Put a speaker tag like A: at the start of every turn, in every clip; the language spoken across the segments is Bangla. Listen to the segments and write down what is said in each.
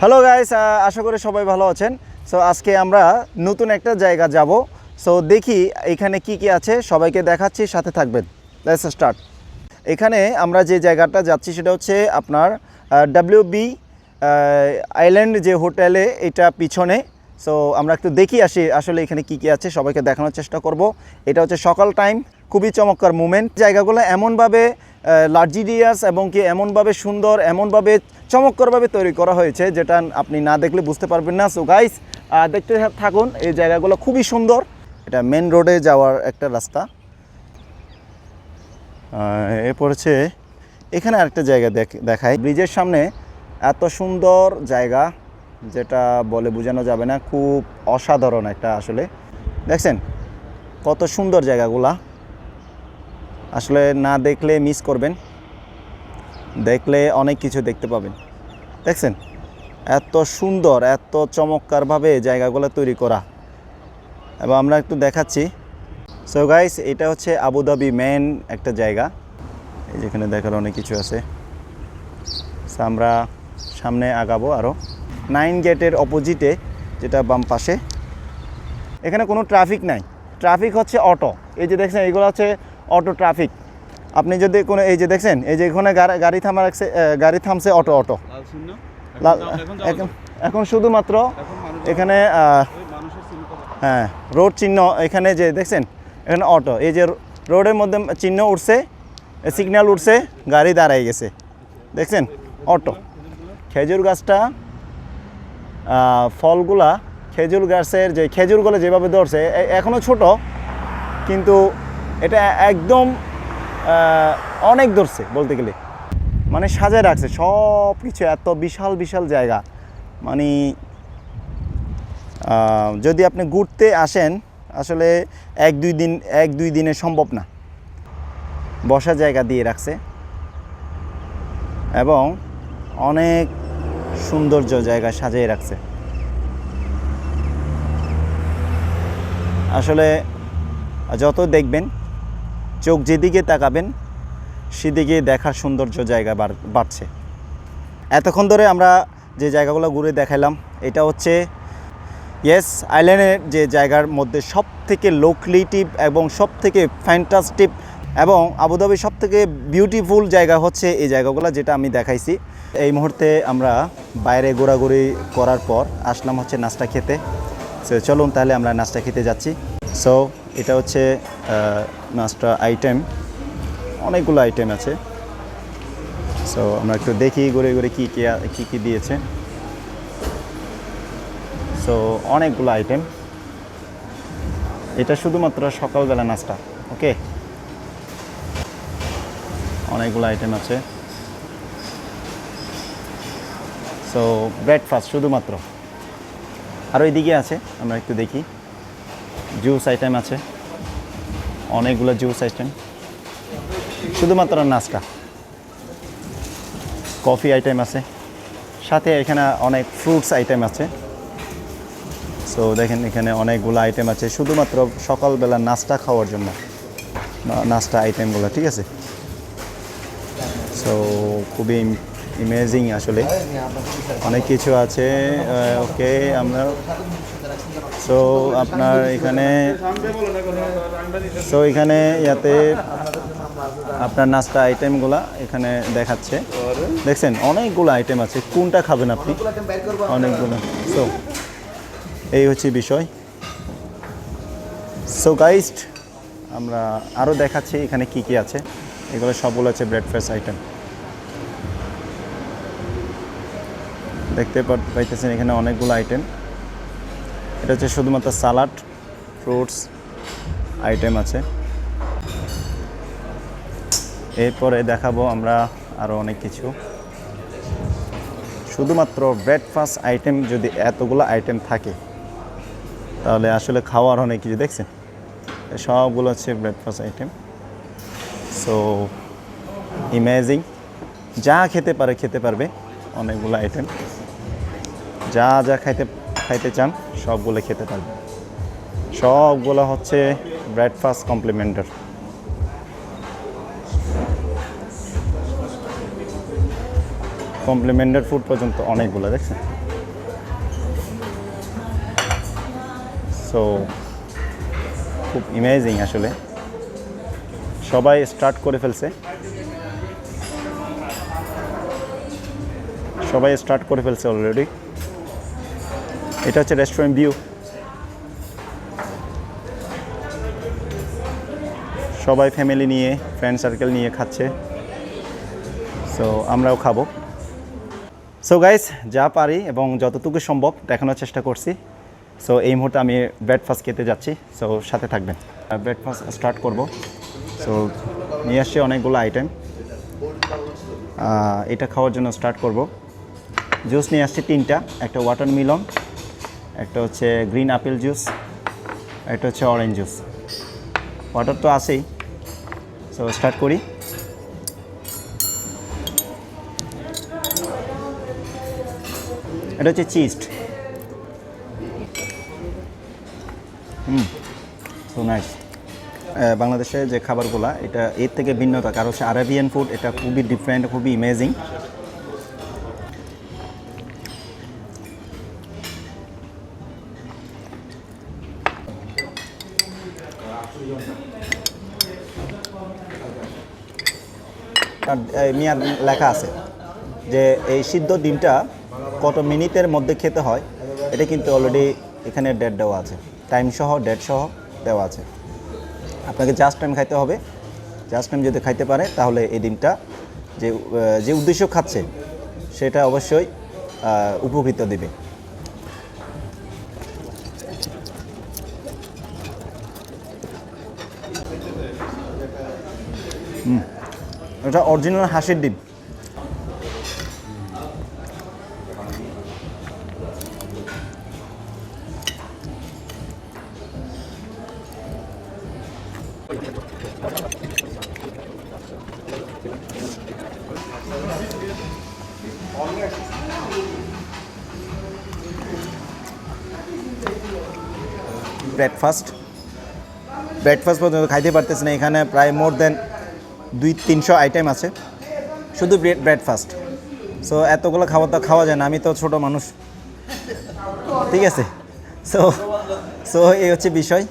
A: হ্যালো গাইস আশা করি সবাই ভালো আছেন। সো আজকে আমরা নতুন একটা জায়গা যাব। সো দেখি এখানে কি কি আছে, সবাইকে দেখাচ্ছি, সাথে থাকবেন। লেটস স্টার্ট এখানে আমরা যে জায়গাটা যাচ্ছি, সেটা হচ্ছে আপনার ডাব্লিউ বি আইল্যান্ড যে হোটেলে, এটা পিছনে। সো আমরা একটু দেখি আসি, আসলে এখানে কি কি আছে, সবাইকে দেখানোর চেষ্টা করব। এটা হচ্ছে সকাল টাইম খুবই চমৎকার মুমেন্ট। জায়গাগুলো এমনভাবে লার্জিরিয়াস এবং কি এমনভাবে সুন্দর, এমনভাবে চমৎকারভাবে তৈরি করা হয়েছে, যেটা আপনি না দেখলে বুঝতে পারবেন না। সো গাইস দেখতে থাকুন, এই জায়গাগুলো খুবই সুন্দর। এটা মেন রোডে যাওয়ার একটা রাস্তা। এ পড়েছে, এখানে আরেকটা জায়গা দেখ- দেখায় ব্রিজের সামনে এত সুন্দর জায়গা, যেটা বলে বোঝানো যাবে না, খুব অসাধারণ একটা আসলে। দেখছেন, কত সুন্দর জায়গাগুলা। আসলে না দেখলে মিস করবেন। দেখলে অনেক কিছু দেখতে পাবেন। দেখছেন? এত সুন্দর, এত চমৎকারভাবে জায়গাগুলো তৈরি করা। এবং আমরা একটু দেখাচ্ছি। সো গাইস এটা হচ্ছে আবুধাবি মেন একটা জায়গা। এই যেখানে দেখার অনেক কিছু আছে। আমরা সামনে আগাবো আরও নাইন গেটের অপোজিটে যেটা বাম পাশে। এখানে কোনো ট্রাফিক নাই। ট্রাফিক হচ্ছে অটো এই যে দেখছেন, এগুলো হচ্ছে অটো ট্রাফিক। আপনি যদি কোনো এই যে দেখছেন এই যে এখানে গাড়ি- থামার রাখছে, গাড়ি থামছে অটো অটো।
B: এখন
A: শুধুমাত্র
B: এখানে।
A: হ্যাঁ রোড চিহ্ন এখানে যে দেখছেন এখানে অটো। এই যে রোডের মধ্যে চিহ্ন উঠছে সিগন্যাল উঠছে গাড়ি দাঁড়াই গেছে। দেখছেন? অটো। খেজুর গাছটা ফলগুলা খেজুর গাছের যে খেজুরগুলো যেভাবে ধরছে এ- এখনও ছোট কিন্তু এটা একদম অনেক ধরছে বলতে গেলে। মানে সাজায় রাখছে সব কিছু এত বিশাল বিশাল জায়গা। মানে যদি আপনি ঘুরতে আসেন, আসলে এক, দুই দিন, এক, দুই দিনে সম্ভব না। বসার জায়গা দিয়ে রাখছে। এবং অনেক সৌন্দর্য জায়গা সাজিয়ে রাখছে। আসলে, যত দেখবেন চোখ যেদিকে তাকাবেন, সেদিকে দেখার সৌন্দর্য জায়গা বাড়- বাড়ছে। এতক্ষণ ধরে আমরা যে জায়গাগুলো ঘুরে দেখালাম, এটা হচ্ছে ইয়েস আইল্যান্ডের যে জায়গার মধ্যে সব থেকে লোকলিটিভ এবং সব থেকে ফ্যান্টাস্টিক এবং আবুধাবির সব থেকে বিউটিফুল জায়গা হচ্ছে এই জায়গাগুলো যেটা আমি দেখাইছি। এই মুহূর্তে আমরা বাইরে ঘোরাঘুরি করার পর আসলাম হচ্ছে নাস্তা খেতে। সো চলুন তাহলে আমরা নাস্তা খেতে যাচ্ছি। সো এটা হচ্ছে নাস্তা আইটেম অনেকগুলো আইটেম আছে। সো আমরা একটু দেখি ঘুরে ঘুরে কী কী কী কী দিয়েছে। সো অনেকগুলো আইটেম এটা শুধুমাত্র সকালবেলা নাস্তা ওকে অনেকগুলো আইটেম আছে। সো ব্রেকফাস্ট শুধুমাত্র। আর ওইদিকে আছে, আমরা একটু দেখি। জুস আইটেম আছে। অনেকগুলো জুস আইটেম শুধুমাত্র নাস্তা কফি আইটেম আছে। সাথে এখানে অনেক ফ্রুটস আইটেম আছে। সো দেখেন এখানে অনেকগুলো আইটেম আছে। শুধুমাত্র সকালবেলা নাস্তা খাওয়ার জন্য। নাস্তা আইটেমগুলো ঠিক আছে? সো খুবই ইমেজিং আসলে। অনেক কিছু আছে। ওকে আমরা সো আপনার এখানে সো এখানে ইয়াতে আপনার নাস্তা আইটেমগুলা এখানে দেখাচ্ছে। দেখছেন, অনেকগুলো আইটেম আছে। কোনটা খাবেন আপনি? অনেকগুলো। সো এই হচ্ছে বিষয়। সো গাইস্ট আমরা আরও দেখাচ্ছি এখানে কি কি আছে। এগুলো সবগুলো আছে ব্রেকফাস্ট আইটেম দেখতে পাইতেছেন এখানে অনেকগুলো আইটেম এটা হচ্ছে শুধুমাত্র সালাড, ফ্রুটস, আইটেম আছে। এরপরে দেখাবো আমরা আরও অনেক কিছু। শুধুমাত্র ব্রেকফাস্ট আইটেম যদি এতগুলো আইটেম থাকে, তাহলে আসলে খাওয়ার অনেক কিছু, দেখছেন? সবগুলো হচ্ছে ব্রেকফাস্ট আইটেম সো ইমেজিং যা খেতে পারে, খেতে পারবে অনেকগুলো আইটেম যা যা খাইতে খাইতে চান, সবগুলো খেতে পারবেন। সবগুলো হচ্ছে ব্রেকফাস্ট কমপ্লিমেন্টার কমপ্লিমেন্টার ফুড পর্যন্ত অনেকগুলো, দেখছেন? সো খুব ইমেজিং আসলে। সবাই স্টার্ট করে ফেলছে। সবাই স্টার্ট করে ফেলছে অলরেডি এটা হচ্ছে রেস্টুরেন্ট ভিউ সবাই ফ্যামিলি নিয়ে ফ্রেন্ড সার্কেল নিয়ে খাচ্ছে। সো আমরাও খাব। সো গাইস যা পারি এবং যতটুকু সম্ভব দেখানোর চেষ্টা করছি। সো এই মুহূর্তে আমি ব্রেকফাস্ট খেতে যাচ্ছি। সো সাথে থাকবেন। ব্রেকফাস্ট স্টার্ট করব। সো নিয়ে আসছে অনেকগুলো আইটেম এটা খাওয়ার জন্য স্টার্ট করব। জুস নিয়ে আসছে তিনটা, একটা ওয়াটার মিলন একটা হচ্ছে গ্রিন আপেল জুস একটা হচ্ছে অরেঞ্জ জুস ওয়াটার তো আছেই। সো স্টার্ট করি। এটা হচ্ছে চিজড হুম সো নাইস বাংলাদেশে যে খাবারগুলা, এটা এর থেকে ভিন্নতা, কারণ হচ্ছে আরাবিয়ান ফুড এটা খুবই ডিফারেন্ট খুবই ইমেজিং মিয়ার লেখা আছে যে এই সিদ্ধ ডিমটা কত মিনিটের মধ্যে খেতে হয়, এটা কিন্তু অলরেডি এখানে ডেট দেওয়া আছে। টাইম সহ ডেট সহ দেওয়া আছে। আপনাকে জাস্ট টাইম খাইতে হবে। জাস্ট টাইম যদি খাইতে পারে, তাহলে এই ডিমটা যে যে উদ্দেশ্য খাচ্ছে, সেটা অবশ্যই উপকৃত দেবে। এটা অরিজিনাল হাঁসের ডিম। ব্রেকফাস্ট ব্রেকফাস্ট পর্যন্ত খাইতে পারতেছে না এখানে প্রায় মোর দেন দুই তিনশো আইটেম আছে। শুধু ব্রেকফাস্ট সো এতগুলো খাবার তো খাওয়া যায় না, আমি তো ছোট মানুষ। ঠিক আছে? সো সো এই হচ্ছে বিষয়।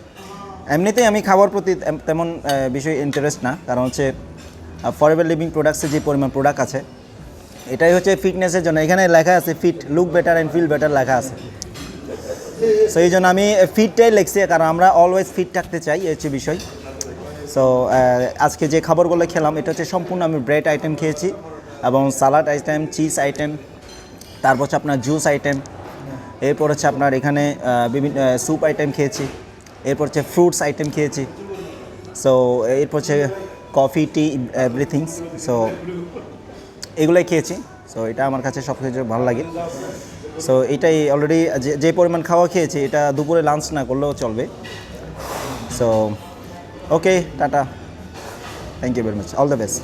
A: এমনিতেই আমি খাবার প্রতি তেমন বিষয় ইন্টারেস্ট না, কারণ হচ্ছে ফরেভার লিভিং প্রোডাক্টসে যে পরিমাণ প্রোডাক্ট আছে, এটাই হচ্ছে ফিটনেসের জন্য। এখানে লেখা আছে fit look better and feel better লেখা আছে। সো এই জন্য আমি ফিটটাই লিখছি, কারণ আমরা অলওয়েজ ফিট থাকতে চাই, এই হচ্ছে বিষয়। সো আজকে যে খাবারগুলো খেলাম, এটা হচ্ছে সম্পূর্ণ আমি ব্রেড আইটেম খেয়েছি এবং সালাড আইটেম চিজ আইটেম তারপর হচ্ছে আপনার জুস আইটেম এরপর হচ্ছে আপনার এখানে বিভিন্ন স্যুপ আইটেম খেয়েছি, এরপর হচ্ছে ফ্রুটস আইটেম খেয়েছি সো এরপর হচ্ছে কফি টি এভরিথিংস সো এগুলোই খেয়েছি সো এটা আমার কাছে সব কিছু ভালো লাগে সো এটাই অলরেডি যে যে পরিমাণ খাওয়া খেয়েছি, এটা দুপুরে লাঞ্চ না করলেও চলবে so okay tata thank you very much all the best